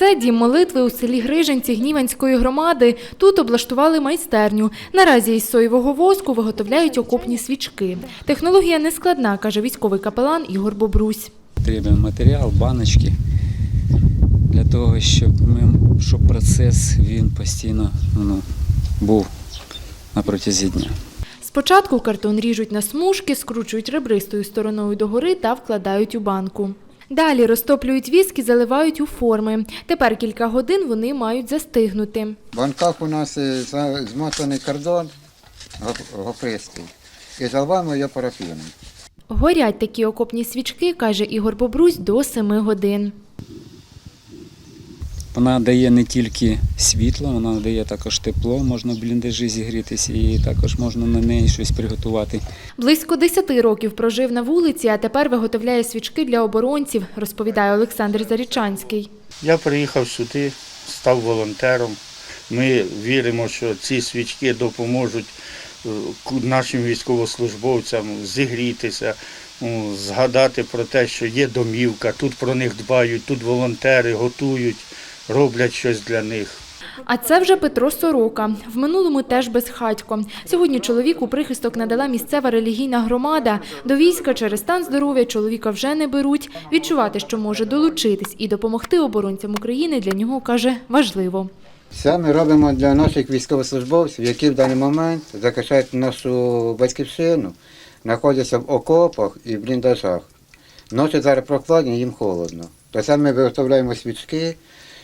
Це дім молитви у селі Грижинці Гніванської громади. Тут облаштували майстерню. Наразі із соєвого воску виготовляють окопні свічки. Технологія не складна, каже військовий капелан Ігор Бобрусь. Потрібен матеріал, баночки для того, щоб, ми, щоб процес він постійно ну, був на протязі дня. Спочатку картон ріжуть на смужки, скручують ребристою стороною догори та вкладають у банку. Далі розтоплюють віск і заливають у форми. Тепер кілька годин вони мають застигнути. В банках у нас е, змотаний кордон гопристий. І заливаємо його парафіном. Горять такі окопні свічки, каже Ігор Бобрусь, до семи годин. Вона дає не тільки світло, вона дає також тепло, можна в бліндажі зігрітися і також можна на неї щось приготувати. Близько 10 років прожив на вулиці, а тепер виготовляє свічки для оборонців, розповідає Олександр Зарічанський. Я приїхав сюди, став волонтером. Ми віримо, що ці свічки допоможуть е, нашим військовослужбовцям зігрітися, згадати про те, що є домівка, тут про них дбають, тут волонтери готують, роблять щось для них. А це вже Петро Сорока. В минулому теж безхатько. Сьогодні чоловіку прихисток надала місцева релігійна громада. До війська через стан здоров'я чоловіка вже не беруть. Відчувати, що може долучитись і допомогти оборонцям України, для нього каже важливо. Це ми робимо для наших військовослужбовців, які в даний момент захищають нашу батьківщину, знаходяться в окопах і в бліндажах. Ночі зараз прохладні, їм холодно. То це ми виготовляємо свічки,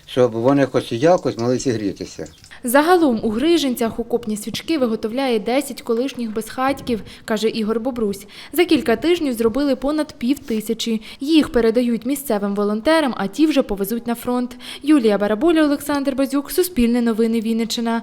щоб вони хоч якось могли зігрітися. Загалом у Грижинцях окопні свічки виготовляє 10 колишніх безхатьків, каже Ігор Бобрусь. За кілька тижнів зробили понад пів тисячі. Їх передають місцевим волонтерам, а ті вже повезуть на фронт. Юлія Бараболя, Олександр Базюк, Суспільне новини Вінниччина.